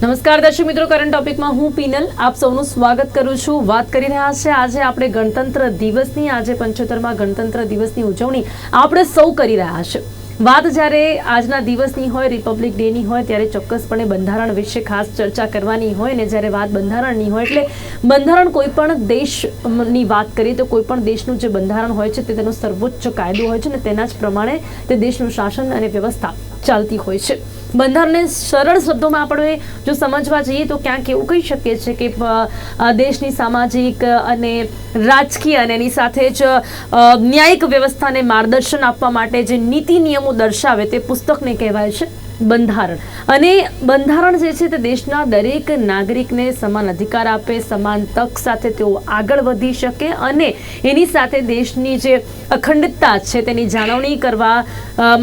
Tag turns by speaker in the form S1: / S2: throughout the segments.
S1: નમસ્કાર દર્શક મિત્રો કરંટ ટોપિકમાં હું પીનલ આપ સૌનું સ્વાગત કરું છું. વાત કરી રહ્યા છે આજે આપણે ગણતંત્ર દિવસની, આજે પંચોતેરમાં ગણતંત્ર દિવસની ઉજવણી આપણે સૌ કરી રહ્યા છે. વાત જ્યારે આજના દિવસની હોય રિપબ્લિક ડેની હોય, ત્યારે ચોક્કસપણે બંધારણ વિશે ખાસ ચર્ચા કરવાની હોય ને જ્યારે વાત બંધારણની હોય, એટલે બંધારણ કોઈ પણ દેશની વાત કરીએ તો કોઈ પણ દેશનું જે બંધારણ હોય છે તે તેનો સર્વોચ્ચ કાયદો હોય છે ને તેના જ પ્રમાણે તે દેશનું શાસન અને વ્યવસ્થા ચાલતી હોય છે. બંધારણને સરળ શબ્દોમાં આપણે જો સમજવા જઈએ તો ક્યાંક એવું કહી શકીએ છીએ કે દેશની સામાજિક અને રાજકીય અને એની સાથે જ ન્યાયિક વ્યવસ્થાને માર્ગદર્શન આપવા માટે જે નીતિ નિયમો દર્શાવે તે પુસ્તકને કહેવાય છે બંધારણ. અને બંધારણ જે છે તે દેશના દરેક નાગરિકને સમાન અધિકાર આપે, સમાન તક સાથે તેઓ આગળ વધી શકે અને એની સાથે દેશની જે અખંડતા છે તેની જાળવણી કરવા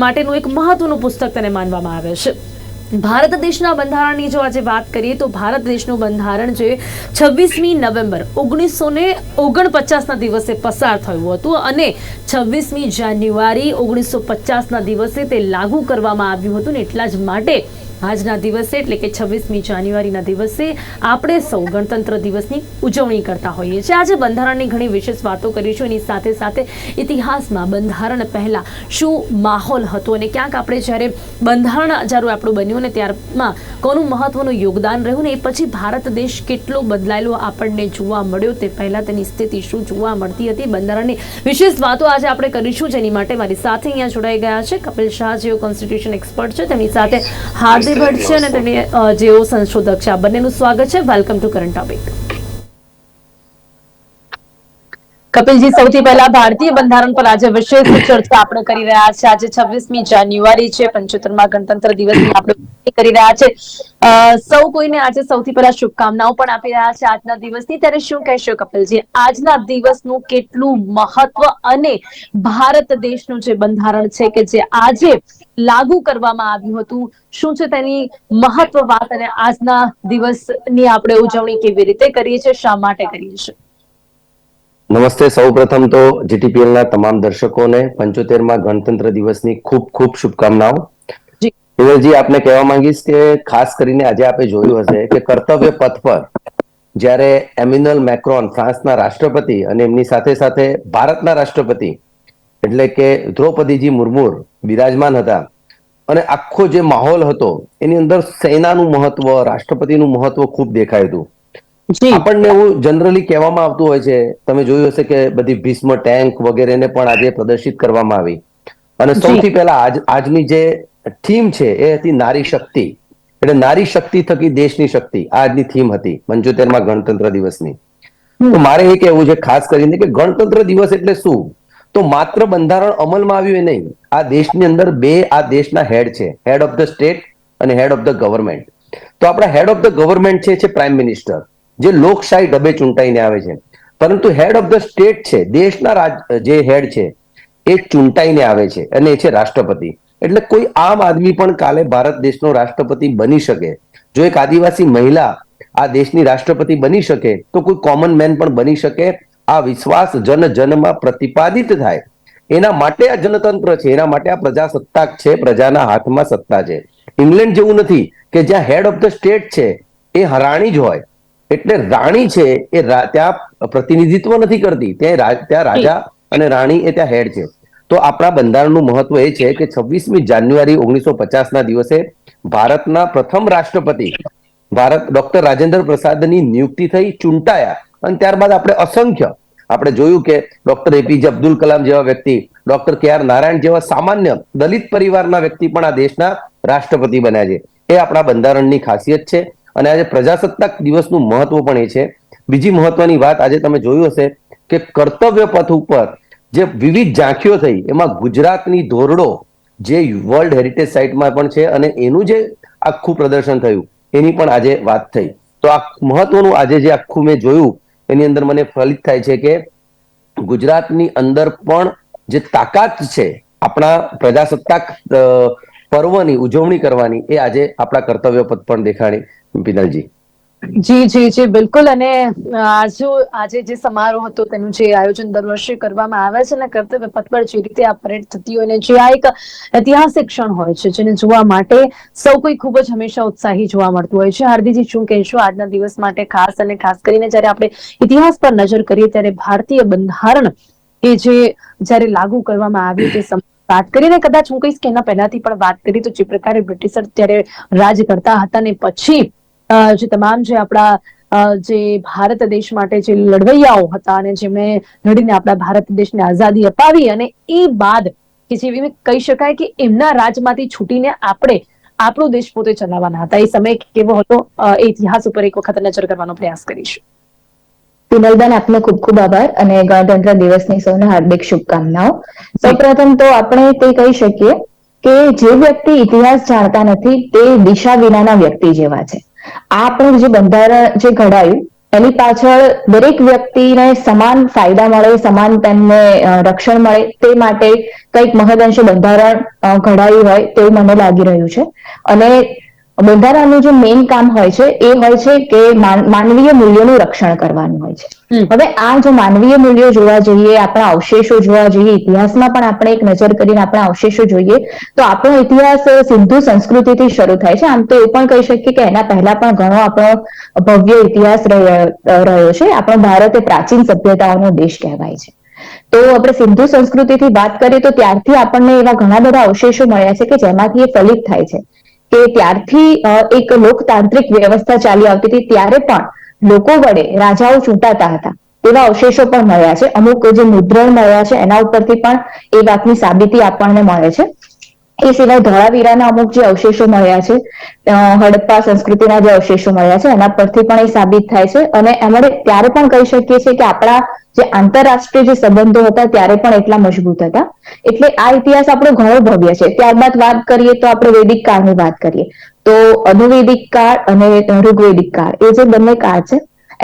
S1: માટેનું એક મહત્વનું પુસ્તક તેને માનવામાં આવે છે. ભારત દેશના બંધારણની જો આજે વાત કરીએ તો ભારત દેશનું બંધારણ જે છવ્વીસમી નવેમ્બર ઓગણીસો ને ઓગણપચાસના દિવસે પસાર થયું હતું અને છવ્વીસમી જાન્યુઆરી ઓગણીસો પચાસના દિવસે તે લાગુ કરવામાં આવ્યું હતું ને એટલા જ માટે આજના દિવસે, એટલે કે છવ્વીસમી જાન્યુઆરીના દિવસે, આપણે સૌ ગણતંત્ર દિવસની ઉજવણી કરતા હોઈએ છીએ. આજે બંધારણની ઘણી વિશેષ વાતો કરીશું એની સાથે સાથે ઇતિહાસમાં બંધારણ પહેલાં શું માહોલ હતો અને ક્યાંક આપણે જ્યારે બંધારણ જ્યારે આપણું બન્યું ને ત્યારમાં કોનું મહત્વનું યોગદાન રહ્યું ને એ પછી ભારત દેશ કેટલો બદલાયેલો આપણને જોવા મળ્યો તે પહેલાં તેની સ્થિતિ શું જોવા મળતી હતી. બંધારણની વિશેષ વાતો આજે આપણે કરીશું. જેની માટે મારી સાથે અહીંયા જોડાઈ ગયા છે. કપિલ શાહ જેઓ કોન્સ્ટિટ્યુશન એક્સપર્ટ છે. તેમની સાથે હાર્દિક ભટ્ટ છે અને તેની જેઓ સંશોધક છે આ બંનેનું સ્વાગત છે. વેલકમ ટુ કરંટ ટોપિક કપિલજી સૌથી પહેલા ભારતીય બંધારણ પર આજે વિશેષ ચર્ચા આપણે કરી રહ્યા છે આજે છવ્વીસમી જાન્યુઆરી છે પંચોતેરમાં ગણતંત્ર દિવસ આપણે કરી રહ્યા છે સૌ કોઈને આજે સૌથી પહેલા શુભકામનાઓ પણ આપી રહ્યા છે આજના દિવસની. ત્યારે શું કહેશો કપિલજી? આજના દિવસનું કેટલું મહત્વ અને ભારત દેશનું જે બંધારણ છે કે જે આજે લાગુ કરવામાં આવ્યું હતું. શું છે તેની મહત્વ વાત અને આજના દિવસની આપણે ઉજવણી કેવી રીતે કરીએ છીએ શા માટે કરીએ છીએ?
S2: નમસ્તે સૌ પ્રથમ તો જીટીપીએલ ના તમામ દર્શકોને પંચોતેરમાં ગણતંત્ર દિવસની ખૂબ ખૂબ શુભકામનાઓ.
S1: જી.
S2: હિરલજી આપને કહેવા માંગીશ કે ખાસ કરીને આજે આપણે જોયું હશે કે કર્તવ્ય પથ પર જ્યારે એમિનલ મેક્રોન ફ્રાન્સના રાષ્ટ્રપતિ અને એમની સાથે સાથે ભારતના રાષ્ટ્રપતિ એટલે કે દ્રૌપદીજી મુર્મુ બિરાજમાન હતા. અને આખો જે માહોલ હતો એની અંદર સેનાનું મહત્વ રાષ્ટ્રપતિનું મહત્વ ખૂબ દેખાયું હતું. આપણને એવું જનરલી કહેવામાં આવતું હોય છે તમે જોયું હશે કે બધી ભીષ્મ ટેન્ક વગેરેને પણ આજે પ્રદર્શિત કરવામાં આવી. અને સૌથી પહેલા આજ આજની જે થીમ છે એ હતી નારી શક્તિ. એટલે નારી શક્તિ થકી દેશની શક્તિ આ આજની થીમ હતી પંચોતેરમાં ગણતંત્ર દિવસની. તો મારે એ કહેવું છે ખાસ કરીને કે ગણતંત્ર દિવસ એટલે શું? તો માત્ર બંધારણ અમલમાં આવ્યું એ નહીં. આ દેશની અંદર બે આ દેશના હેડ છે. હેડ ઓફ ધ સ્ટેટ અને હેડ ઓફ ધ ગવર્મેન્ટ તો આપણા હેડ ઓફ ધ ગવર્મેન્ટ છે છે પ્રાઇમ મિનિસ્ટર જે લોકશાહી ઢબે ચૂંટાઈને આવે છે. પરંતુ હેડ ઓફ ધ સ્ટેટ છે, દેશના રાજ, જે હેડ છે, એ ચૂંટાઈને આવે છે અને એ છે રાષ્ટ્રપતિ. એટલે કોઈ આમ આદમી પણ કાલે ભારત દેશનો રાષ્ટ્રપતિ બની શકે. જો એક આદિવાસી મહિલા આ દેશની રાષ્ટ્રપતિ બની શકે, તો કોઈ કોમન મેન પણ બની શકે આ વિશ્વાસ જન જનમાં પ્રતિપાદિત થાય. એના માટે આ જનતંત્ર છે, એના માટે આ પ્રજાસત્તાક છે, પ્રજાના હાથમાં સત્તા છે. ઇંગ્લેન્ડ જેવું નથી કે જ્યાં હેડ ઓફ ધ સ્ટેટ છે, એ હરાણી જ હોય. એટલે રાણી છે, એ ત્યાં પ્રતિનિધિત્વ નથી કરતી. ત્યાં ત્યાં રાજા અને રાણી એ ત્યાં હેડ છે. તો આપણા બંધારણનું મહત્વ એ છે કે છવ્વીસમી જાન્યુઆરી ઓગણીસો પચાસના દિવસે ભારતના પ્રથમ રાષ્ટ્રપતિ ભારત, ડોક્ટર રાજેન્દ્ર પ્રસાદની નિયુક્તિ થઈ, ચૂંટાયા. અને ત્યારબાદ આપણે અસંખ્ય, આપણે જોયું કે ડોક્ટર એપીજે અબ્દુલ કલામ જેવા વ્યક્તિ, ડોક્ટર કે આર નારાયણ જેવા સામાન્ય દલિત પરિવારના વ્યક્તિ પણ આ દેશના રાષ્ટ્રપતિ બન્યા છે. એ આપણા બંધારણની ખાસિયત છે અને આજે પ્રજાસત્તાક દિવસનું મહત્વ પણ એ છે. બીજી મહત્વની વાત આજે તમે જોયું હશે કે કર્તવ્ય પથ ઉપર જે વિવિધ ઝાંખીઓ થઈ, એમાં ગુજરાતની ધોરડો જે વર્લ્ડ હેરિટેજ સાઇટમાં પણ છે અને એનું જે આખું પ્રદર્શન થયું, એની પણ આજે વાત થઈ. તો આ મહત્વનું આજે જે આખું મેં જોયું એની અંદર મને ફલિત થાય છે કે ગુજરાતની અંદર પણ જે તાકાત છે આપણા પ્રજાસત્તાક પર્વની ઉજવણી કરવાની એ આજે આપણા કર્તવ્ય પદ પણ દેખાણી પિનલજી.
S1: જી જી જી, બિલકુલ. અને આજે આજે જે સમારોહ હતો, તેનું જે આયોજન દર વર્ષે કરવામાં આવે છે અને કર્તવ્ય પથ જે રીતે આ પરેડ થતી હોય જે આ એક ઐતિહાસિક ક્ષણ હોય છે, જેને જોવા માટે સૌ કોઈ ખૂબ જ હંમેશા ઉત્સાહી જોવા મળતું હોય છે. હાર્દિકજી, શું કહેશો આજના દિવસ માટે ખાસ અને ખાસ કરીને જ્યારે આપણે ઇતિહાસ પર નજર કરીએ ત્યારે ભારતીય બંધારણ એ જે જ્યારે લાગુ કરવામાં આવ્યું તે વાત કરીને કદાચ હું કહીશ કે એના પહેલાથી પણ વાત કરી તો જે પ્રકારે બ્રિટિશર ત્યારે રાજ કરતા હતા ને પછી જે તમામ જે આપણા જે ભારત દેશ માટે જે લડવૈયાઓ હતા અને જેમણે લડીને આપણા ભારત દેશને આઝાદી અપાવી અને એ બાદ કે જેવી કહી શકાય કે એમના રાજમાંથી છૂટીને આપણે આપણો દેશ પોતે ચલાવવાના હતા. એ સમય કેવો હતો? એ ઇતિહાસ ઉપર એક વખત નજર કરવાનો પ્રયાસ કરીશું.
S3: પિનલબેન આપનો ખૂબ ખૂબ આભાર અને ગણતંત્ર દિવસની સૌને હાર્દિક શુભકામનાઓ. સૌપ્રથમ તો આપણે તે કહી શકીએ કે જે વ્યક્તિ ઇતિહાસ જાણતા નથી, તે દિશા વિનાના વ્યક્તિ જેવા છે. આ આપણું જે બંધારણ જે ઘડાયું, એની પાછળ દરેક વ્યક્તિને સમાન ફાયદા મળે, સમાન તેમને રક્ષણ મળે, તે માટે કંઈક મહદઅંશે બંધારણ ઘડાયું હોય તેવું મને લાગી રહ્યું છે. અને બંધારણનું જે મેઇન કામ હોય છે એ હોય છે કે માનવીય મૂલ્યોનું રક્ષણ કરવાનું હોય છે. હવે આ જો માનવીય મૂલ્યો જોવા જઈએ આપણા અવશેષો જોવા જઈએ ઇતિહાસમાં પણ આપણે એક નજર કરીને આપણા અવશેષો જોઈએ તો આપણો ઇતિહાસ સિંધુ સંસ્કૃતિથી શરૂ થાય છે. આમ તો એ પણ કહી શકીએ કે એના પહેલા પણ ઘણો આપણો ભવ્ય ઇતિહાસ રહ્યો રહ્યો છે. આપણો ભારત એ પ્રાચીન સભ્યતાઓનો દેશ કહેવાય છે. તો આપણે સિંધુ સંસ્કૃતિથી વાત કરીએ તો ત્યારથી આપણને એવા ઘણા બધા અવશેષો મળ્યા છે કે જેમાંથી એ ફલિત થાય છે. કે ત્યારથી એક લોકતાંત્રિક વ્યવસ્થા ચાલી આવતી હતી. ત્યારે પણ લોકો વડે રાજાઓ ચૂંટાતા હતા. એવા અવશેષો પણ મળ્યા છે. અમુક જે મુદ્રણ મળ્યા છે, એના ઉપરથી પણ એ વાતની સાબિતી આપણને મળે છે. એ સિવાય ધોળાવીરાના અમુક જે અવશેષો મળ્યા છે હડપ્પા સંસ્કૃતિના જે અવશેષો મળ્યા છે, એના પરથી પણ એ સાબિત થાય છે. અને એમણે ત્યારે પણ કહી શકીએ છીએ કે આપણા જે આંતરરાષ્ટ્રીય જે સંબંધો હતા ત્યારે પણ એટલા મજબૂત હતા. એટલે આ ઇતિહાસ આપણો ઘણો ભવ્ય છે. ત્યારબાદ વાત કરીએ તો આપણે વૈદિક કાળની વાત કરીએ. તો અનુવૈદિક કાળ અને ઋગ્વૈદિક કાળ, એ જે બંને કાળ છે,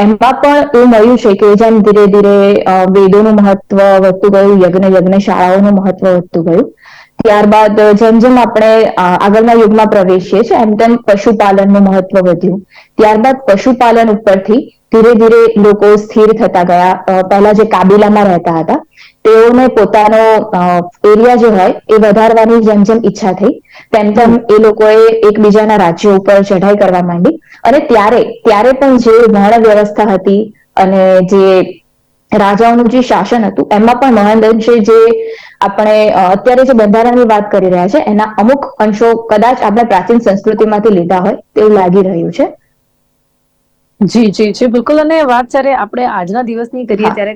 S3: એમાં પણ એવું મળ્યું છે કે જેમ ધીરે ધીરે વેદોનું મહત્વ વધતું ગયું યજ્ઞ યજ્ઞ શાળાઓનું મહત્વ વધતું ગયું. ત્યારબાદ જેમ જેમ આપણે આગળના યુગમાં પ્રવેશીએ છીએ, એમ તેમ પશુપાલનનું મહત્વ વધ્યું. ત્યારબાદ પશુપાલન ઉપરથી ધીરે ધીરે લોકો સ્થિર થતા ગયા. પહેલા જે કાબિલામાં રહેતા હતા, તેઓને પોતાનો એરિયા જે હોય, એ વધારવાની જેમ જેમ ઈચ્છા થઈ, તેમ તેમ એ લોકોએ એકબીજાના રાજ્યો ઉપર ચઢાઈ કરવા માંડી. અને ત્યારે ત્યારે પણ જે વર્ણ વ્યવસ્થા હતી અને જે રાજાઓનું જે શાસન હતું, એમાં પણ મહાન અંશે જે આપણે અત્યારે જે બંધારણની વાત કરી રહ્યા છે એના અમુક અંશો કદાચ આપણે પ્રાચીન સંસ્કૃતિમાંથી લીધા હોય તેવું લાગી રહ્યું છે.
S1: જી જી જી બિલકુલ. અને વાત જ્યારે આપણે આજના દિવસની કરીએ ત્યારે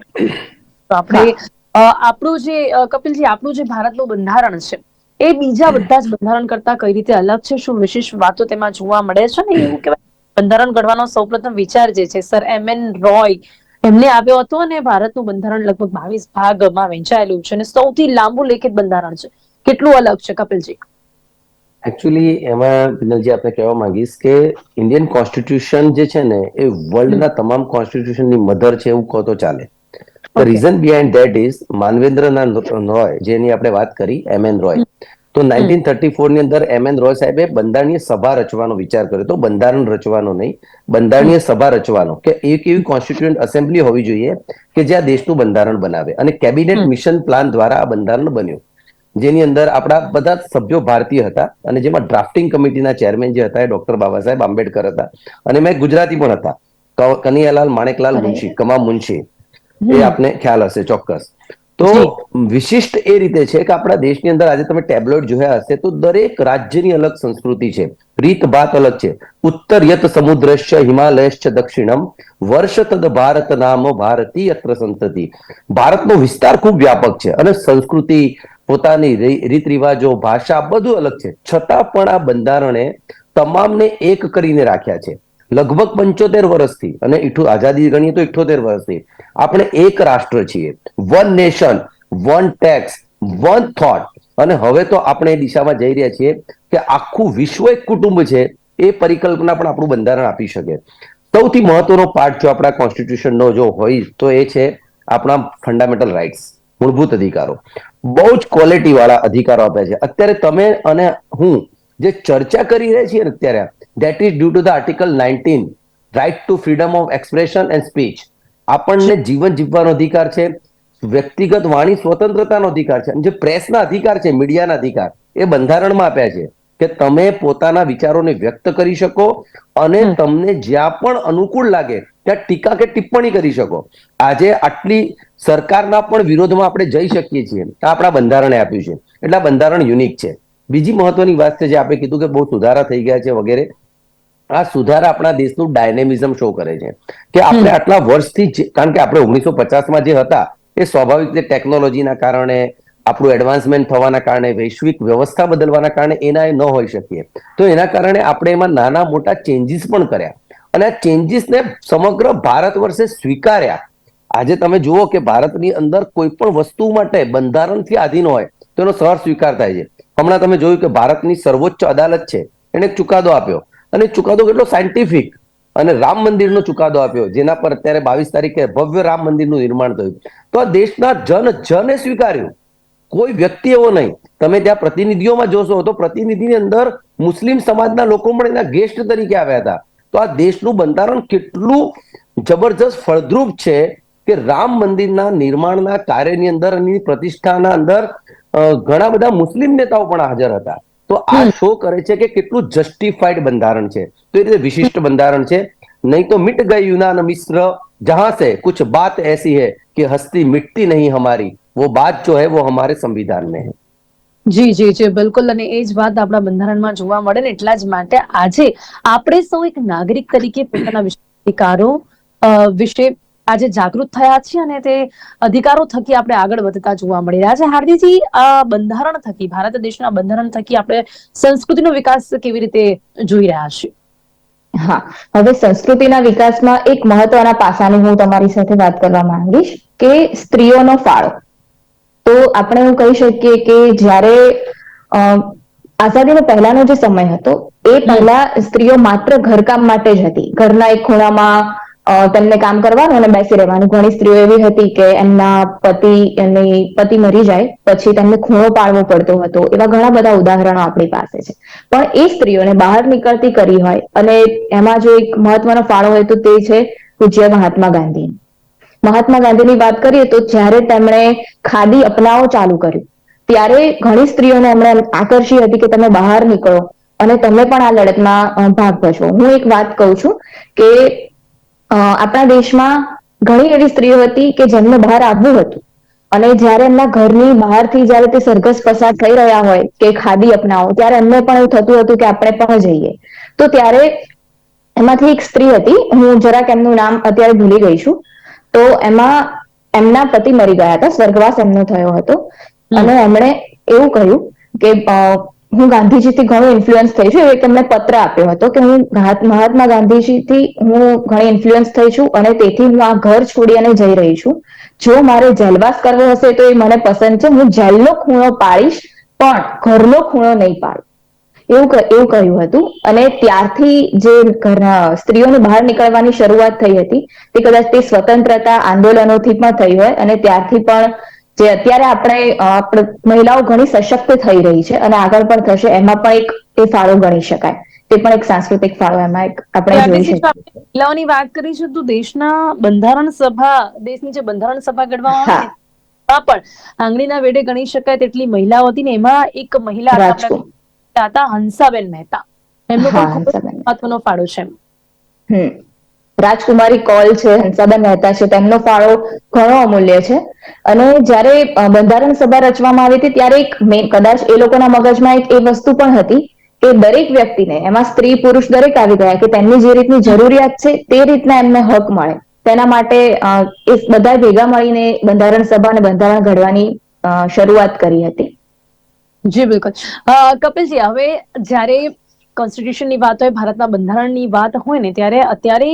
S1: તો આપણે આપણું જે કપિલજી આપણું જે ભારતનું બંધારણ છે એ બીજા બધા જ બંધારણ કરતા કઈ રીતે અલગ છે? શું વિશેષ વાતો તેમાં જોવા મળે છે? ને એવું કહેવાય બંધારણ ઘડવાનો સૌપ્રથમ વિચાર જે છે સર એમ એન રોય એમને આવ્યો હતો અને ભારતનું બંધારણ લગભગ બાવીસ ભાગમાં વહેંચાયેલું છે અને સૌથી લાંબુ લેખિત બંધારણ છે. કેટલું અલગ છે કપિલજી?
S2: એકચ્યુઅલી એમાં જે આપણે કહેવા માંગીશ કે ઇન્ડિયન કોન્સ્ટિટ્યુશન જે છે ને એ વર્લ્ડના તમામ કોન્સ્ટિટ્યુશનની મધર છે એવું કહો તો ચાલે. Reason behind that is Manavendranath Roy જેની આપણે વાત કરી એમ એન રોય. તો નાઇન્ટીન થર્ટી ફોરની અંદર એમ એન રોય સાહેબે બંધારણીય સભા રચવાનો વિચાર કર્યો તો બંધારણ રચવાનો નહીં બંધારણીય સભા રચવાનો. કે એક એવી કોન્સ્ટિટ્યુન્ટ એસેમ્બલી હોવી જોઈએ કે જ્યાં દેશનું બંધારણ બનાવે. અને કેબિનેટ મિશન પ્લાન દ્વારા આ બંધારણ બન્યું. જેની અંદર આપણા બધા સભ્યો ભારતીય હતા અને જેમાં ડ્રાફ્ટિંગ કમિટીના ચેરમેન જે હતા એ ડોક્ટર બાબા સાહેબ આંબેડકર હતા. અને મેં ગુજરાતી પણ હતા. કનૈયાલાલ માણેકલાલ મુનશી કમા મુનશી. એ. આપને ખ્યાલ હશે ચોક્કસ. તો વિશિષ્ટ એ રીતે છે કે આપણા દેશની અંદર આજે તમે ટેબ્લોઇડ જોયા હશે તો દરેક રાજ્યની અલગ સંસ્કૃતિ છે. રીત ભાત અલગ છે. ઉત્તર યત સમુદ્રશ્ચ હિમાલયશ્ચ દક્ષિણમ વર્ષ તદ ભારત નામ ભારતી અત્ર સંતતિ. ભારતનો વિસ્તાર ખૂબ વ્યાપક છે અને સંસ્કૃતિ પોતાની રીત રિવાજો ભાષા બધું અલગ છે. છતાં પણ આ બંધારણે તમામને એક કરીને રાખ્યા છે. લગભગ પંચોતેર વર્ષથી અને આઝાદી ગણીએ તો ઇઠોતેર વર્ષથી. આપણે એક રાષ્ટ્ર છીએ. One nation one tax one thought અને હવે તો આપણે એ દિશામાં જઈ રહ્યા છીએ કે આખું વિશ્વ એક કુટુંબ છે, એ પરિકલ્પના પણ આપણું બંધારણ આપી શકે. સૌથી મહત્વનો પાર્ટ જો આપણા કોન્સ્ટિટ્યુશનનો જો હોય તો એ છે આપણા ફંડામેન્ટલ રાઇટ્સ મૂળભૂત અધિકારો. બહુ જ ક્વોલિટી વાળા અધિકારો આપ્યા છે. અત્યારે તમે અને હું જે ચર્ચા કરી રહ્યા છીએ અત્યારે that is due to the article nineteen right to freedom of expression and speech આપણને જીવન જીવવાનો અધિકાર છે વ્યક્તિગત વાણી સ્વતંત્રતાનો અધિકાર છે અને જે પ્રેસના અધિકાર છે મીડિયાના અધિકાર એ બંધારણમાં આપ્યા છે કે તમે પોતાના વિચારોને વ્યક્ત કરી શકો અને તમને જ્યાં પણ અનુકૂળ લાગે ત્યાં ટીકા કે ટિપ્પણી કરી શકો. આજે આટલી સરકારના પણ વિરોધમાં આપણે જઈ શકીએ છીએ આ આપણા બંધારણે આપ્યું છે. એટલે બંધારણ યુનિક છે. બીજી મહત્વની વાત છે જે આપણે કીધું કે બહુ સુધારા થઈ ગયા છે વગેરે આ સુધારા આપણા દેશનું ડાયનેમિઝમ શો કરે છે. કે આપણે આટલા વર્ષથી કારણ કે આપણે ઓગણીસો પચાસમાં જે હતા એ સ્વાભાવિક રીતે ટેકનોલોજીના કારણે આપણું એડવાન્સમેન્ટ થવાના કારણે વૈશ્વિક વ્યવસ્થા બદલવાના કારણે એના એ ન હોઈ શકીએ. તો એના કારણે આપણે એમાં નાના મોટા ચેન્જીસ પણ કર્યા. અને આ ચેન્જીસને સમગ્ર ભારત વર્ષે સ્વીકાર્યા. આજે તમે જુઓ કે ભારતની અંદર કોઈ પણ વસ્તુ માટે બંધારણથી આધીન હોય તો એનો સહર સ્વીકાર થાય છે. હમણાં તમે જોયું કે ભારતની સર્વોચ્ચ અદાલત છે એને ચુકાદો આપ્યો. અને ચુકાદો કેટલો સાયન્ટિફિક અને રામ મંદિરનો ચુકાદો આપ્યો, જેના પર અત્યારે બાવીસ તારીખે ભવ્ય રામ મંદિરનું નિર્માણ થયું. તો આ દેશના જન જને સ્વીકાર્યું. કોઈ વ્યક્તિ એવો નહીં. તમે ત્યાં પ્રતિનિધિઓમાં જોશો તો પ્રતિનિધિની અંદર મુસ્લિમ સમાજના લોકો પણ એના ગેસ્ટ તરીકે આવ્યા હતા. તો આ દેશનું બંધારણ કેટલું જબરજસ્ત ફળદ્રુપ છે કે રામ મંદિરના નિર્માણના કાર્યની અંદર અને પ્રતિષ્ઠાના અંદર ઘણા બધા મુસ્લિમ નેતાઓ પણ હાજર હતા. તો આ શો કરે છે કે કેટલું જસ્ટિફાઈડ બંધારણ છે. તો એ રીતે વિશિષ્ટ બંધારણ છે. નહીં તો મિટ ગઈ યુનાન મિશ્ર જહાં સે કુછ બાત એસી હે કે હસ્તી મિટતી નહીં હમારી. વો બાત જો હે વો હમારે સંવિધાન મેં હે.
S1: જી જી જી બિલકુલ. અને એ જ વાત આપણા બંધારણમાં જોવા મળે ને એટલા જ માટે આજે આપણે સૌ એક નાગરિક તરીકે પોતાના અધિકારો વિશે આજે જાગૃત થયા છીએ અને તે અધિકારો થકી આપણે આગળ વધતા જોવા મળી રહ્યા છે. હાર્દિકજી, આ બંધારણ થકી, ભારત દેશના બંધારણ થકી આપણે સંસ્કૃતિનો વિકાસ કેવી રીતે જોઈ રહ્યા છીએ?
S3: હા, હવે સંસ્કૃતિના વિકાસમાં એક મહત્વના પાસાની હું તમારી સાથે વાત કરવા માંગીશ કે સ્ત્રીઓનો ફાળો. તો આપણે એવું કહી શકીએ કે જ્યારે આઝાદીનો પહેલાનો જે સમય હતો, એ પહેલા સ્ત્રીઓ માત્ર ઘરકામ માટે જ હતી. ઘરના એક ખૂણામાં તેમને કામ કરવાનું અને બેસી રહેવાનું. ઘણી સ્ત્રીઓ એવી હતી કે એમના પતિ, એમની પતિ મરી જાય, પછી તેમને ખૂણો પાડવો પડતો હતો. એવા ઘણા બધા ઉદાહરણો આપણી પાસે છે. પણ એ સ્ત્રીઓને બહાર નીકળતી કરી હોય અને એમાં જો એક મહત્વનો ફાળો હોય તો તે છે પૂજ્ય મહાત્મા ગાંધી. મહાત્મા ગાંધીની વાત કરીએ તો જ્યારે તેમણે ખાદી અપનાવો ચાલુ કર્યું, ત્યારે ઘણી સ્ત્રીઓને એમણે આકર્ષી હતી કે તમે બહાર નીકળો અને તમે પણ આ લડતમાં ભાગ ભજવો. હું એક વાત કહું છું કે આપણા દેશમાં ઘણી એવી સ્ત્રીઓ હતી કે જેમને બહાર આવવું હતું. અને જ્યારે એમના ઘરની બહારથી જ્યારે તે સરઘસ પસાર થઈ રહ્યા હોય કે ખાદી અપનાવો ત્યારે એમને પણ એવું થતું હતું કે આપણે પણ જઈએ. તો ત્યારે એમાંથી એક સ્ત્રી હતી હું જરાક એમનું નામ અત્યારે ભૂલી ગઈ છું. તો એમાં એમના પતિ મરી ગયા હતા સ્વર્ગવાસ એમનો થયો હતો. અને એમણે એવું કહ્યું કે હું ગાંધીજીથી ઘણું ઇન્ફ્લુઅન્સ થઈ છું એક એમને પત્ર આપ્યો હતો કે હું મહાત્મા ગાંધીજીથી હું ઘણી ઇન્ફ્લુઅન્સ થઈ છું અને તેથી હું આ ઘર છોડી અને જઈ રહી છું. જો મારે જેલવાસ કરવો હશે તો એ મને પસંદ છે, હું જેલનો ખૂણો પાડીશ, પણ ઘરનો ખૂણો નહીં પાડું. એવું એવું કહ્યું હતું અને ત્યારથી જે ઘરના સ્ત્રીઓને બહાર નીકળવાની શરૂઆત થઈ હતી, તે કદાચ તે સ્વતંત્રતા આંદોલનોથી પણ થઈ હોય અને ત્યારથી પણ જે અત્યારે આપણે મહિલાઓ ઘણી સશક્ત થઈ રહી છે અને આગળ પણ થશે એમાં પણ એક એ ફાળો ગણી શકાય. તે પણ એક સાંસ્કૃતિક ફાળો એમાં એક આપણે જોઈ શકીએ.
S1: મહિલાઓની વાત કરીશું તો દેશના બંધારણ સભા દેશની જે બંધારણ સભા ઘડવામાં પણ આંગળીના વેડે ગણી શકાય તેટલી મહિલાઓ હતી ને એમાં એક મહિલા હતા હંસાબેન મહેતા. એમનો પણ. મહત્વનો ફાળો છે
S3: હમ. રાજકુમારી કોલ છે, હંસાબેન મહેતા છે, તેમનો ફાળો ઘણો અમૂલ્ય છે. અને જ્યારે બંધારણ સભા રચવામાં આવી હતી, ત્યારે એક કદાચ એ લોકોના મગજમાં એક એ વસ્તુ પણ હતી કે દરેક વ્યક્તિને, એમાં સ્ત્રી, પુરુષ દરેક આવી ગયા કે તેમની જે રીતની જરૂરિયાત છે, તે રીતના એમને હક મળે. તેના માટે એ બધા ભેગા મળીને બંધારણ સભા અને બંધારણ ઘડવાની શરૂઆત કરી હતી.
S1: જી, બિલકુલ. કપિલજી, હવે જ્યારે કોન્સ્ટિટ્યુશનની વાત હોય, ભારતના બંધારણની વાત હોય ને, ત્યારે અત્યારે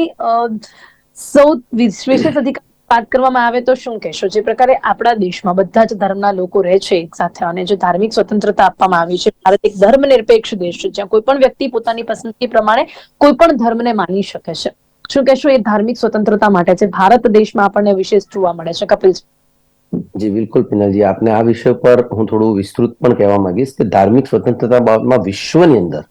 S1: સૌ વિશેષ અધિકાર વાત કરવામાં આવે તો શું કહેશો? જે પ્રકારે આપણા દેશમાં બધા જ ધર્મના લોકો રહે છે એક સાથે અને જે ધાર્મિક સ્વતંત્રતા આપવામાં આવી છે, ભારત એક ધર્મનિરપેક્ષ દેશ છે, જ્યાં કોઈ પણ વ્યક્તિ પોતાની પસંદગી પ્રમાણે કોઈ પણ ધર્મને માની શકે છે. શું કહેશો? એ ધાર્મિક સ્વતંત્રતા માટે છે. ભારત દેશમાં આપણને વિશેષ જોવા મળે છે, કપિલ
S2: જી, બિલકુલ પિનલજી. આપને આ વિષય પર હું થોડું વિસ્તૃત પણ કહેવા માંગીશ કે ધાર્મિક સ્વતંત્રતા બાબતમાં વિશ્વની અંદર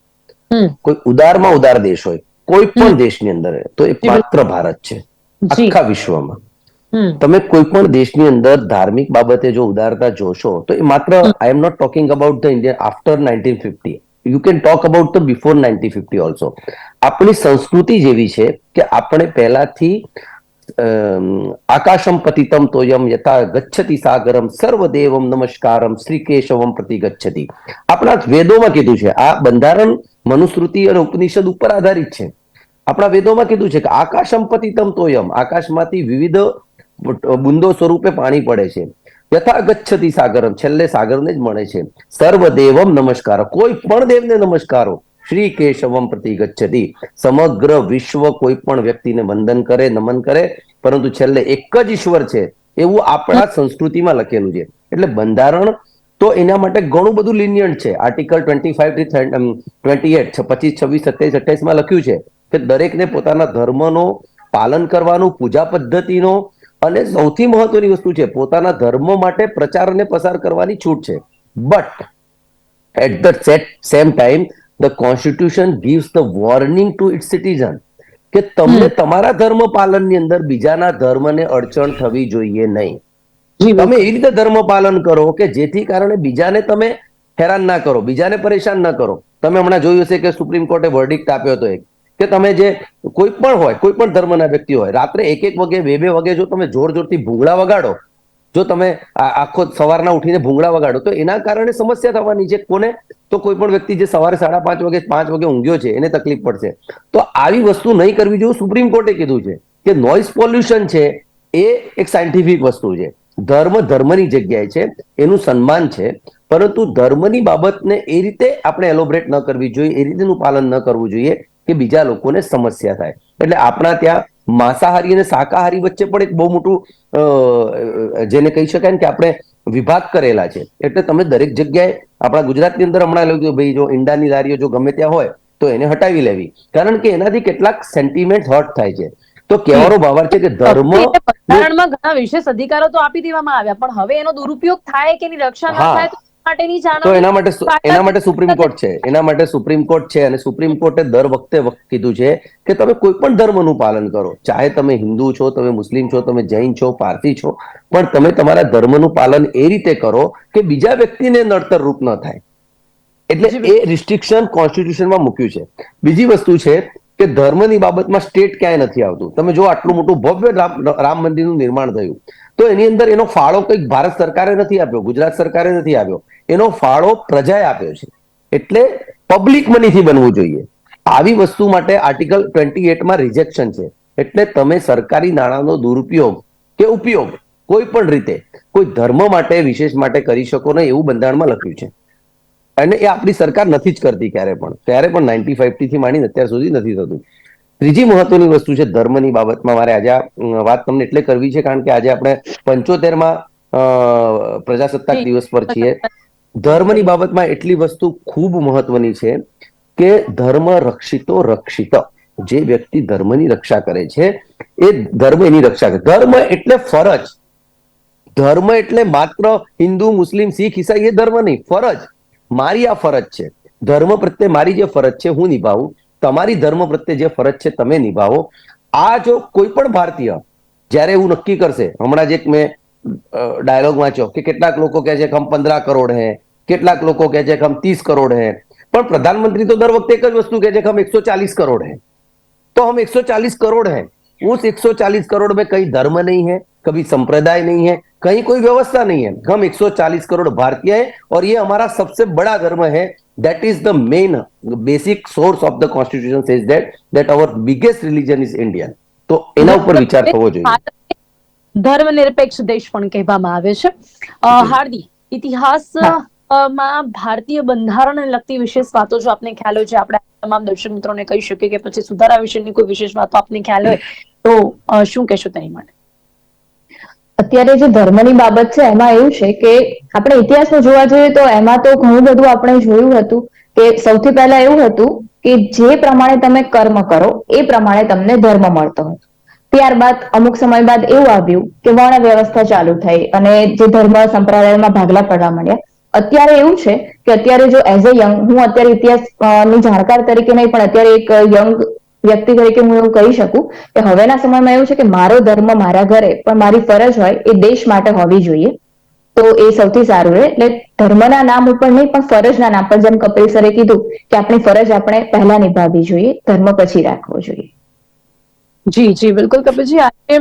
S2: કોઈ ઉદારમાં ઉદાર દેશ હોય કોઈ પણ દેશની અંદર તો એ માત્ર ભારત છે. આખા વિશ્વમાં. તમે કોઈ પણ દેશની અંદર ધાર્મિક બાબતે જો ઉદારતા જોશો તો એ માત્ર I am not talking about the Indian after nineteen fifty you can talk about the before nineteen fifty also આપણી સંસ્કૃતિ જેવી છે કે આપણે પહેલાથી આકાશમ પતિતમ તોયમ યથા ગચ્છતિ સાગરમ સર્વદેવમ નમસ્કારમ શ્રી કેશવમ પ્રતિ ગચ્છતિ આપણા વેદોમાં કીધું છે આ બંધારણ મનુસ્મૃતિ અને ઉપનિષદ ઉપર આધારિત છે આપણા વેદોમાં કીધું છે કે આકાશમ પતિતમ તોયમ આકાશમાંથી વિવિધ બુંદો સ્વરૂપે પાણી પડે છે યથા ગચ્છતિ સાગરમ છેલ્લે સાગરને જ મળે છે સર્વદેવમ નમસ્કાર કોઈ પણ દેવને નમસ્કારો શ્રી કેશવમ પ્રતિ ગચ્છતિ. સમગ્ર વિશ્વ કોઈ પણ વ્યક્તિને વંદન કરે નમન કરે પરંતુ છેલ્લે એક જ ઈશ્વર છે. એવું આપણા સંસ્કૃતિમાં લખેલું છે. એટલે બંધારણ તો એના માટે ઘણું બધું લિનિયન્ટ છે. આર્ટિકલ ટ્વેન્ટી ફાઈવથી ટ્વેન્ટી એટ પચીસ છવ્વીસ સત્યાવીસ અઠ્યાવીસમાં લખ્યું છે કે દરેકને પોતાના ધર્મનો પાલન કરવાનું પૂજા પદ્ધતિનો અને સૌથી મહત્વની વસ્તુ છે પોતાના ધર્મ માટે પ્રચાર અને પસાર કરવાની છૂટ છે. But at the set same time the constitution gives the warning to it citizen કે તમને તમારા ધર્મ પાલનની અંદર બીજાના ધર્મને અડચણ થવી જોઈએ નહીં. તમે એ રીતે ધર્મ પાલન કરો કે જેથી કારણે બીજાને તમે હેરાન ના કરો બીજાને પરેશાન ના કરો. તમે હમણાં જોયું હશે કે સુપ્રીમ કોર્ટે વર્ડિક્ટ આપ્યો હતો એક કે તમે જે કોઈ પણ હોય કોઈ પણ ધર્મના વ્યક્તિ હોય રાત્રે એક એક વાગે બે બે વાગે જો તમે જોર જોરથી ભૂંગળા વગાડો જો તમે આખો સવારના ઉઠીને ભૂંગળા વગાડો, તો એના કારણે સમસ્યા થવાની છે કોને? તો કોઈ પણ વ્યક્તિ જે સવારે સાડા પાંચ વાગે પાંચ વાગે ઊંઘ્યો છે, એને તકલીફ પડશે. તો આવી વસ્તુ નહીં કરવી જોઈએ સુપ્રીમ કોર્ટે કીધું છે કે નોઇઝ પોલ્યુશન છે, એ એક સાયન્ટિફિક વસ્તુ છે. ધર્મ ધર્મની જગ્યાએ છે, એનું સન્માન છે, પરંતુ ધર્મની બાબતને એ રીતે આપણે એલોબરેટ ન કરવી જોઈએ, એ રીતેનું પાલન ન કરવું જોઈએ કે બીજા લોકોને સમસ્યા થાય. એટલે આપણા ત્યાં માંસાહારી અને શાકાહારી વચ્ચે પણ એક બહુ મોટું જેને કહી શકાય ને કે આપણે વિભાગ કરેલા છે. એટલે તમે દરેક જગ્યાએ આપણા ગુજરાતની અંદર હમણાં લોકો ભાઈ જો ઈંડાની લારીઓ જો ગમે ત્યાં હોય તો એને હટાવી લેવી. કારણ કે એનાથી કેટલાક સેન્ટિમેન્ટ હર્ટ થાય છે. તો કહેવાનો ભાવાર્થ છે કે ધર્મ
S1: બંધારણમાં ઘણા વિશેષ અધિકારો તો આપી દેવામાં આવ્યા પણ હવે એનો દુરુપયોગ થાય કે એની રક્ષા ન થાય માટેની
S2: તો એના માટે એના માટે સુપ્રીમ કોર્ટ છે. એના માટે સુપ્રીમ કોર્ટ છે અને સુપ્રીમ કોર્ટે દર વખતે વખત કીધું છે કે તમે કોઈ પણ ધર્મનું પાલન કરો. ચાહે તમે હિન્દુ છો તમે મુસ્લિમ છો તમે જૈન છો પારસી છો પણ તમે તમારા ધર્મનું પાલન એ રીતે કરો કે બીજા વ્યક્તિને નડતર રૂપ ન થાય. એટલે એ રિસ્ટ્રિક્શન કોન્સ્ટિટ્યુશનમાં મૂક્યું છે. બીજી વસ્તુ છે કે ધર્મની બાબતમાં સ્ટેટ ક્યાંય નથી આવતું. તમે જો આટલું મોટું ભવ્ય રામ રામ મંદિરનું નિર્માણ થયું તો એની અંદર એનો ફાળો કંઈક ભારત સરકારે નથી આપ્યો ગુજરાત સરકારે નથી આપ્યો. એનો ફાળો પ્રજાએ આપ્યો છે. એટલે પબ્લિક મનીથી બનવું જોઈએ. આવી વસ્તુ માટે આર્ટિકલ ટ્વેન્ટી એટમાં રિજેક્શન છે. એટલે તમે સરકારી નાણાંનો દુરુપયોગ કે ઉપયોગ કોઈ પણ રીતે કોઈ ધર્મ માટે વિશેષ માટે કરી શકો નહીં એવું બંધારણમાં લખ્યું છે. અને એ આપણી સરકાર નથી જ કરતી ક્યારે પણ. ત્યારે પણ નાઇન્ટી ફાઈવથી માંડીને અત્યાર સુધી નથી થતું. ત્રીજી મહત્વની વસ્તુ છે ધર્મની બાબતમાં મારે આજે વાત તમને એટલે કરવી છે કારણ કે આજે આપણે પંચોતેરમાં પ્રજાસત્તાક દિવસ પર છીએ. ધર્મની બાબતમાં એટલી વસ્તુ ખૂબ મહત્વની છે કે ધર્મ રક્ષિતો રક્ષિત. જે વ્યક્તિ ધર્મની રક્ષા કરે છે, એ ધર્મ એની રક્ષા કરે. ધર્મ એટલે ફરજ. ધર્મ એટલે માત્ર હિન્દુ, મુસ્લિમ, શીખ, ઈસાઈ એ ધર્મ નહીં, ફરજ. મારી આ ફરજ છે. ધર્મ પ્રત્યે મારી જે ફરજ છે હું નિભાવું. તમારી ધર્મ પ્રત્યે જે ફરજ છે તમે નિભાવો. આ જો કોઈ પણ ભારતીય જ્યારે એવું નક્કી કરશે, હમણાં જ એક મેં ડાયલોગ વાંચ્યો કે કેટલાક લોકો કહે છે કે પંદરા કરોડ હે. કેટલાક લોકો કહે છે કે હમ ત્રીસ કરોડ હે પણ પ્રધાનમંત્રી તો દર વખતે એક જ વસ્તુ કહે છે કે હમ એકસો ચાલીસ કરોડ હે तो हम 140 करोड़ हैं उस 140 करोड़ में कहीं धर्म नहीं है कभी संप्रदाय नहीं है कहीं कोई व्यवस्था नहीं है हम 140 करोड़ भारतीय हैं और ये हमारा सबसे बड़ा धर्म है that is the main basic source of the constitution says that that our biggest religion is Indian तो એના ઉપર વિચાર થવો જોઈએ
S1: ભારતને ધર્મ નિરપેક્ષ દેશ પણ કહેવામાં આવે છે અ, હાર્દી ઇતિહાસ અ, માં ભારતીય બંધારણને લગતી વિશેષ વાતો જો આપને ખ્યાલ હોય છે આપણે તમામ દર્શક મિત્રોને કહી શકીએ કે પછી સુધારા વિશેની કોઈ વિશેષ વાતો આપને ખ્યાલ હોય, તો શું કહેશો તેની માટે?
S3: અત્યારે જે ધર્મની બાબત છે, એમાં એવું છે કે આપણે ઇતિહાસમાં જોવા જોઈએ તો એમાં તો ઘણું બધું આપણે જોયું હતું કે સૌથી પહેલા એવું હતું કે જે પ્રમાણે તમે કર્મ કરો, એ પ્રમાણે તમને ધર્મ મળતો હતો. ત્યારબાદ અમુક સમય બાદ એવું આવ્યું કે વર્ણ વ્યવસ્થા ચાલુ થઈ અને જે ધર્મ સંપ્રદાયમાં ભાગલા પડવા માંડ્યા અત્યારે એવું છે કે અત્યારે જો એઝ અ યંગ હું અત્યારે ઇતિહાસની જાણકાર તરીકે નહીં, પણ અત્યારે એક યંગ વ્યક્તિ તરીકે હું એવું કહી શકું કે હવેના સમયમાં એવું છે કે મારો ધર્મ મારા ઘરે, પણ મારી ફરજ હોય એ દેશ માટે હોવી જોઈએ. તો એ સૌથી સારું રહે. એટલે ધર્મના નામ ઉપર નહીં, પણ ફરજના નામ પર જેમ કપિલ સરે કીધું કે આપણી ફરજ આપણે પહેલા નિભાવવી જોઈએ, ધર્મ પછી રાખવો જોઈએ.
S1: જી જી, બિલકુલ કપિલજી. આજે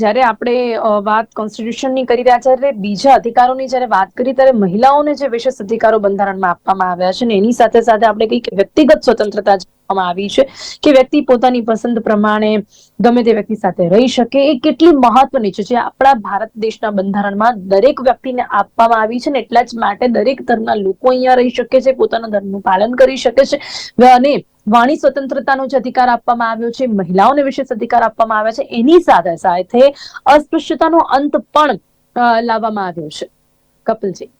S1: જ્યારે આપણે વાત વાત કોન્સ્ટિટ્યુશનની કરી રહ્યા છે ત્યારે બીજા અધિકારોની જ્યારે વાત કરી, ત્યારે મહિલાઓને જે વિશેષ અધિકારો બંધારણમાં આપવામાં આવ્યા છે ને, એની સાથે સાથે આપણે કઈ કે વ્યક્તિગત સ્વતંત્રતા આપવામાં આવી છે કે વ્યક્તિ પોતાની પસંદ પ્રમાણે ગમે તે વ્યક્તિ સાથે રહી શકે. એ કેટલી મહત્વની છે જે આપણા ભારત દેશના બંધારણમાં દરેક વ્યક્તિને આપવામાં આવી છે ને એટલા જ માટે દરેક ધર્મના લોકો અહીંયા રહી શકે છે, પોતાના ધર્મનું પાલન કરી શકે છે. અને વાણી સ્વતંત્રતાનો જે અધિકાર આપવામાં આવ્યો છે, મહિલાઓને વિશેષ અધિકાર આપવામાં આવ્યા છે, એની સાથે સાથે અસ્પૃશ્યતાનો અંત પણ લાવવામાં આવ્યો છે. કપિલજી.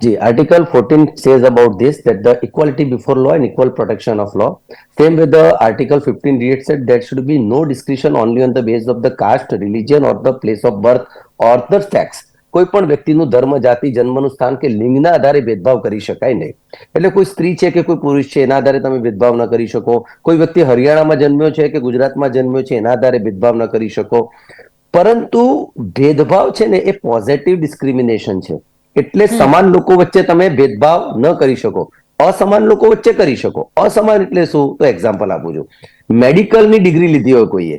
S2: જી article 14 says about this that the equality before law and equal protection of law same with the article 15 reads that there should be no discrimination only on the basis of the caste religion or the place of birth or the sex કોઈ પણ વ્યક્તિનું ધર્મ જાતિ જન્મનું સ્થાન કે લિંગના આધારે ભેદભાવ કરી શકાય નહીં એટલે કોઈ સ્ત્રી છે કે કોઈ પુરુષ છે એના આધારે તમે ભેદભાવ ન કરી શકો કોઈ વ્યક્તિ હરિયાણામાં જન્મ્યો છે કે ગુજરાતમાં જન્મ્યો છે એના આધારે ભેદભાવ ન કરી શકો પરંતુ ભેદભાવ છે ને એ પોઝિટિવ ડિસ્ક્રિમિનેશન છે એટલે સમાન લોકો વચ્ચે તમે ભેદભાવ ન કરી શકો. અસમાન લોકો વચ્ચે કરી શકો. અસમાન એટલે શું? તો એક્ઝામ્પલ આપું છું. મેડિકલની ડિગ્રી લીધી હોય કોઈએ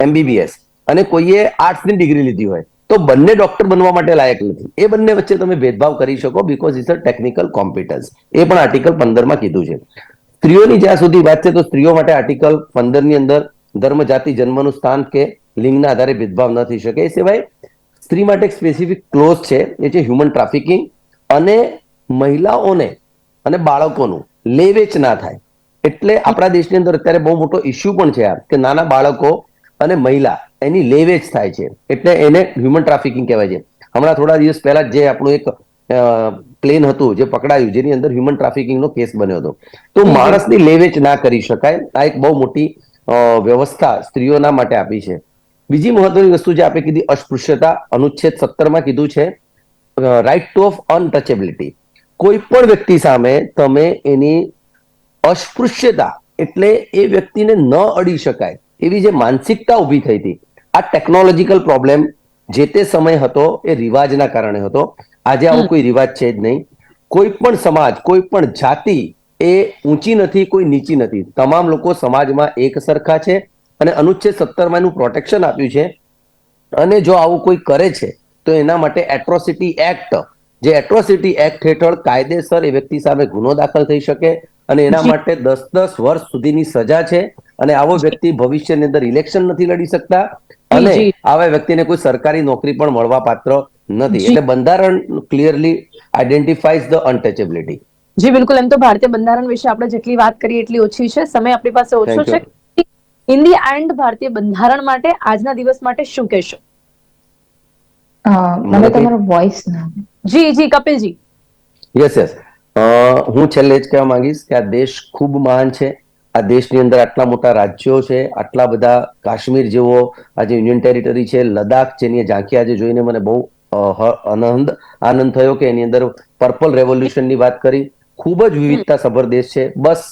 S2: એમબીબીએસ અને કોઈએ આર્ટ્સની ડિગ્રી લીધી હોય તો બંને ડોક્ટર બનવા માટે લાયક નથી. એ બંને વચ્ચે તમે ભેદભાવ કરી શકો because is a technical competence એ પણ આર્ટિકલ પંદરમાં કીધું છે. સ્ત્રીઓની જ્યાં સુધી વાત છે તો સ્ત્રીઓ માટે આર્ટિકલ પંદરની અંદર ધર્મ જાતિ જન્મનું સ્થાન કે લિંગના આધારે ભેદભાવ ન થઈ શકે. એ સિવાય સ્ત્રી માટે એક સ્પેસિફિક ક્લોઝ છે, એ છે હ્યુમન ટ્રાફિકિંગ અને મહિલાઓને અને બાળકોનું લેવેચ ના થાય. એટલે આપણા દેશની અંદર અત્યારે બહુ મોટો ઇસ્યુ પણ છે આ, કે નાના બાળકો અને મહિલા એની લેવેચ થાય છે. એટલે એને હ્યુમન ટ્રાફિકિંગ કહેવાય છે. હમણાં થોડા દિવસ પહેલા જ આપણું એક પ્લેન હતું જે પકડાયું, જેની અંદર હ્યુમન ટ્રાફિકિંગનો કેસ બન્યો હતો. તો માણસની લેવેચ ના કરી શકાય. આ એક બહુ મોટી વ્યવસ્થા સ્ત્રીઓના માટે આપી છે. બીજી મહત્વની વસ્તુ જે આપણે કીધી અસ્પૃશ્યતા અનુચ્છેદ સત્તરમાં કીધું છે રાઇટ ટુ ઓફ અનટચેબિલિટી કોઈ પણ વ્યક્તિ સામે તમે એની અસ્પૃશ્યતા એટલે એ વ્યક્તિને ન અડી શકાય એવી જે માનસિકતા ઊભી થઈ હતી આ ટેકનોલોજીકલ પ્રોબ્લેમ જે તે સમય હતો એ રિવાજના કારણે હતો. આજે આવો કોઈ રિવાજ છે જ નહીં. કોઈ પણ સમાજ કોઈ પણ જાતિ એ ઊંચી નથી કોઈ નીચી નથી. તમામ લોકો સમાજમાં એક સરખા છે. અને અનુચ્છેદ સત્તરમાં એનું પ્રોટેક્શન આપ્યું છે. અને જો આવું કોઈ કરે છે તો એના માટે એટ્રોસિટી એક્ટ જે એટ્રોસિટી એક્ટ હેઠળ કાયદેસર એ વ્યક્તિ સામે ગુનો દાખલ થઈ શકે અને એના માટે દસ દસ વર્ષ સુધીની સજા છે અને આવો વ્યક્તિ ભવિષ્યની અંદર ઇલેક્શન નથી લડી શકતા અને આવા વ્યક્તિને કોઈ સરકારી નોકરી પણ મળવા પાત્ર નથી. એટલે બંધારણ ક્લિયરલી આઈડેન્ટિફાઈઝ ધ અનટચેબિલિટી
S1: જી બિલકુલ. એમ તો ભારતીય બંધારણ વિશે આપણે જેટલી વાત કરીએ એટલી ઓછી છે. સમય આપણી પાસે ઓછો છે. ઇન ધી એન્ડ ભારતીય બંધારણ માટે આજના દિવસ માટે શું કહેશો?
S3: મને તમારો વોઇસ ના
S1: જી જી કપિલજી.
S2: યસ યસ હું છેલ્લે જ કહેવા માંગીશ કે આ દેશ ખૂબ મહાન છે. આ દેશની અંદર આટલા મોટા રાજ્યો છે આટલા બધા કાશ્મીર જેવો આજે યુનિયન ટેરિટરી છે લદાખ જેની ઝાંખી આજે જોઈને મને બહુ આનંદ આનંદ થયો કે એની અંદર પર્પલ રેવોલ્યુશનની વાત કરી. ખૂબ જ વિવિધતા સભર દેશ છે. બસ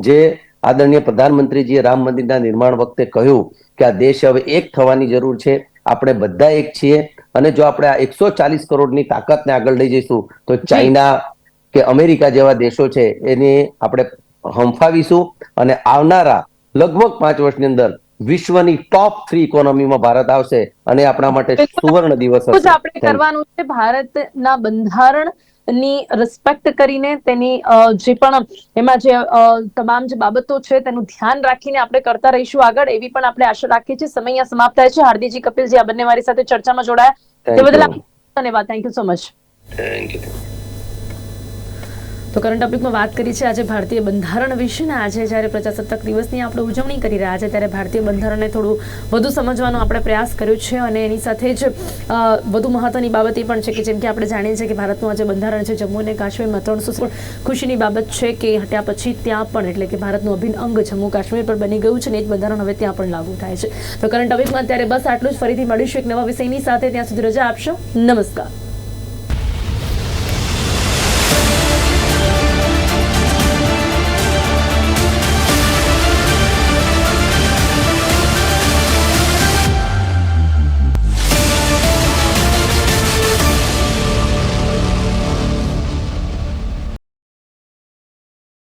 S2: જે આદરણીય પ્રધાનમંત્રીજીએ રામ મંદિરના નિર્માણ વખતે કહ્યું કે આ દેશ હવે એક થવાની જરૂર છે. આપણે બધા એક છીએ અને જો આપણે આ એકસો ચાલીસ કરોડની તાકાતને આગળ લઈ જઈશું તો ચાઇના કે અમેરિકા જેવા દેશો છે એને આપણે હંફાવીશું અને આવનારા લગભગ પાંચ વર્ષની અંદર વિશ્વની ટોપ થ્રી ઇકોનોમીમાં ભારત આવશે અને આપણા માટે સુવર્ણ દિવસ હશે.
S1: આપણે. કરવાનું છે ભારતના બંધારણની રિસ્પેક્ટ કરીને તેની જે પણ એમાં જે તમામ જે બાબતો છે તેનું ધ્યાન રાખીને આપણે કરતા રહીશું આગળ. એવી પણ આપણે આશા રાખીએ છીએ. સમય અહીંયા સમાપ્ત થાય છે. હાર્દિકજી કપિલજી આ બંને મારી સાથે ચર્ચામાં જોડાયા. તે બદલ ધન્યવાદ. Thank you so much
S2: thank you.
S1: તો કરંટ ટોપિકમાં વાત કરી છે આજે ભારતીય બંધારણ વિશેને આજે જ્યારે પ્રજાસત્તાક દિવસની આપણે ઉજવણી કરી રહ્યા છે ત્યારે ભારતીય બંધારણને થોડું વધુ સમજવાનો આપણે પ્રયાસ કર્યો છે અને એની સાથે જ વધુ મહત્વની બાબત એ પણ છે કે જેમ કે આપણે જાણીએ છીએ કે ભારતનું આજે બંધારણ છે જમ્મુ અને કાશ્મીરમાં ત્રણસો ખુશીની બાબત છે કે હટ્યા પછી ત્યાં પણ એટલે કે ભારતનું અભિન્ન અંગ જમ્મુ કાશ્મીર પર બની ગયું છે ને એ જ બંધારણ હવે ત્યાં પણ લાગુ થાય છે. તો કરંટ ટોપિકમાં અત્યારે બસ આટલું જ. ફરીથી મળીશું એક નવા વિષયની સાથે. ત્યાં સુધી રજા આપશો. નમસ્કાર.